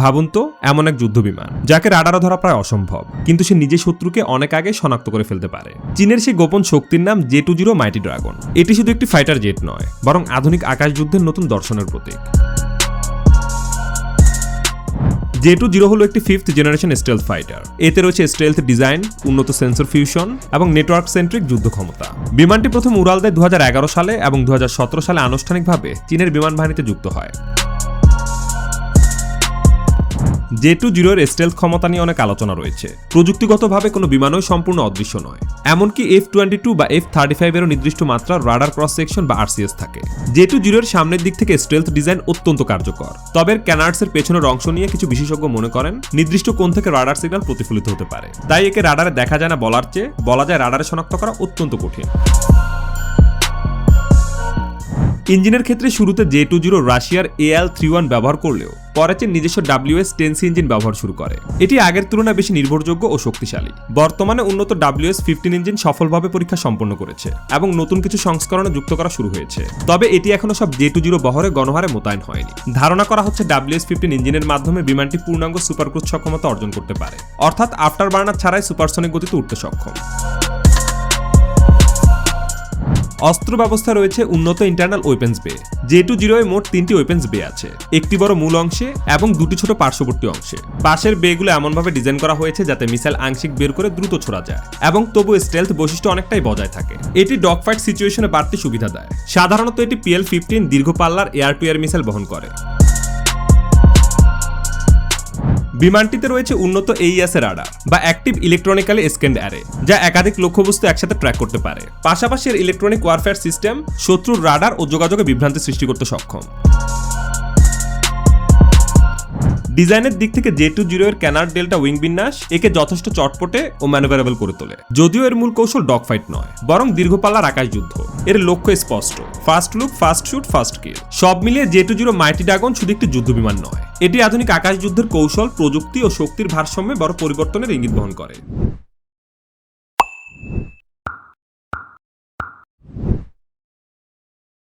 ভাবুন তো, এমন এক যুদ্ধ বিমান যাকে রাডারে ধরা প্রায় অসম্ভব, কিন্তু সে নিজের শত্রুকে অনেক আগে শনাক্ত করে ফেলতে পারে। চীনের সেই গোপন শক্তির নাম J two zero mighty dragon. এটি শুধু একটি ফাইটার জেট নয়, বরং আধুনিক আকাশ যুদ্ধের নতুন দর্শনের প্রতীক। জে টু জিরো হলো একটি ফিফথ জেনারেশন স্টেলথ ফাইটার এতে রয়েছে স্টেলথ ডিজাইন উন্নত সেন্সর ফিউশন এবং নেটওয়ার্ক সেন্ট্রিক যুদ্ধ ক্ষমতা। বিমানটি প্রথম উড়াল দেয় দু সালে এবং দু হাজার সতেরো সালে আনুষ্ঠানিকভাবে চীনের বিমান বাহিনীতে যুক্ত হয়। জে টু জিরোর স্টেলথ ক্ষমতা নিয়ে অনেক আলোচনা রয়েছে। প্রযুক্তিগতভাবে কোনো বিমানই সম্পূর্ণ অদৃশ্য নয়। এমনকি এফ টোয়েন্টি টু বা এফ থার্টি ফাইভেরও নির্দিষ্ট মাত্রা রাডার ক্রস সেকশন বা আরসিএস থাকে। জে টু জিরোর সামনের দিক থেকে স্টেলথ ডিজাইন অত্যন্ত কার্যকর। তবে ক্যানার্ডসের পেছনের অংশ নিয়ে কিছু বিশেষজ্ঞ মনে করেন, নির্দিষ্ট কোণ থেকে রাডার সিগন্যাল প্রতিফলিত হতে পারে। তাই একে রাডারে দেখা যায় না বলার চেয়ে, বলা যায় রাডারে শনাক্ত করা অত্যন্ত কঠিন। ইঞ্জিনের ক্ষেত্রে শুরুতে জে টু জিরো রাশিয়ার এল থ্রি ওয়ান ব্যবহার করলেও পরে চীন নিজস্ব ডাব্লিউএস টেন্সি ইঞ্জিন ব্যবহার শুরু করে, এটি আগের তুলনায় বেশি নির্ভরযোগ্য ও শক্তিশালী। বর্তমানে উন্নত ডাব্লিউএস ফিফটিন ইঞ্জিন সফলভাবে পরীক্ষা সম্পন্ন করেছে এবং নতুন কিছু সংস্করণে যুক্ত করা শুরু হয়েছে। তবে এটি এখনও সব জে টু জিরো বহরে গণহারে মোতায়েন হয়নি। ধারণা করা হচ্ছে ডাব্লিউএস ফিফটিন ইঞ্জিনের মাধ্যমে বিমানটি পূর্ণাঙ্গ সুপারক্রুজ সক্ষমতা অর্জন করতে পারে। অর্থাৎ আফটার বার্নার ছাড়াই সুপারসনিক গতিতে উঠতে সক্ষম। অস্ত্র ব্যবস্থা রয়েছে উন্নত internal weapons bay. J two জিরোয় মোট তিনটি ওয়েপেন্স বে আছে। একটি বড় মূল অংশে এবং দুটি ছোট পার্শ্ববর্তী অংশে। পাশের বেগুলো এমনভাবে ডিজাইন করা হয়েছে যাতে মিসাইল আংশিক বের করে দ্রুত ছোড়া যায় এবং তবু স্টেলথ বৈশিষ্ট্য অনেকটাই বজায় থাকে। এটি ডগ ফাইট সিচুয়েশনে বাড়তি সুবিধা দেয়। সাধারণত এটি পিএল ফিফটিন দীর্ঘ পাল্লার এয়ার টু এয়ার মিসাইল বহন করে। বিমানটিতে রয়েছে উন্নত এইএস এর রাডার বা অ্যাক্টিভ ইলেকট্রনিক্যালি স্ক্যান্ড অ্যারে যা একাধিক লক্ষ্যবস্তু একসাথে ট্র্যাক করতে পারে। পাশাপাশি এর ইলেকট্রনিক ওয়ারফেয়ার সিস্টেম শত্রুর রাডার ও যোগাযোগে বিভ্রান্তি সৃষ্টি করতে সক্ষম। ডিজাইনের দিক থেকে জে টু জিরো এর ক্যানার ডেল্টা উইং বিন্যাস একে যথেষ্ট চটপটে ও ম্যানুভারেবল করে তোলে। যদিও এর মূল কৌশল ডগ ফাইট নয়, বরং দীর্ঘপাল্লার আকাশ যুদ্ধ এর লক্ষ্য স্পষ্ট first look first shoot first kill সব মিলিয়ে J two zero mighty dragon শুধু একটি যুদ্ধ বিমান নয়, এটি আধুনিক আকাশ যুদ্ধের কৌশল, প্রযুক্তি ও শক্তির ভারসাম্যে বড় পরিবর্তনের ইঙ্গিত বহন করে।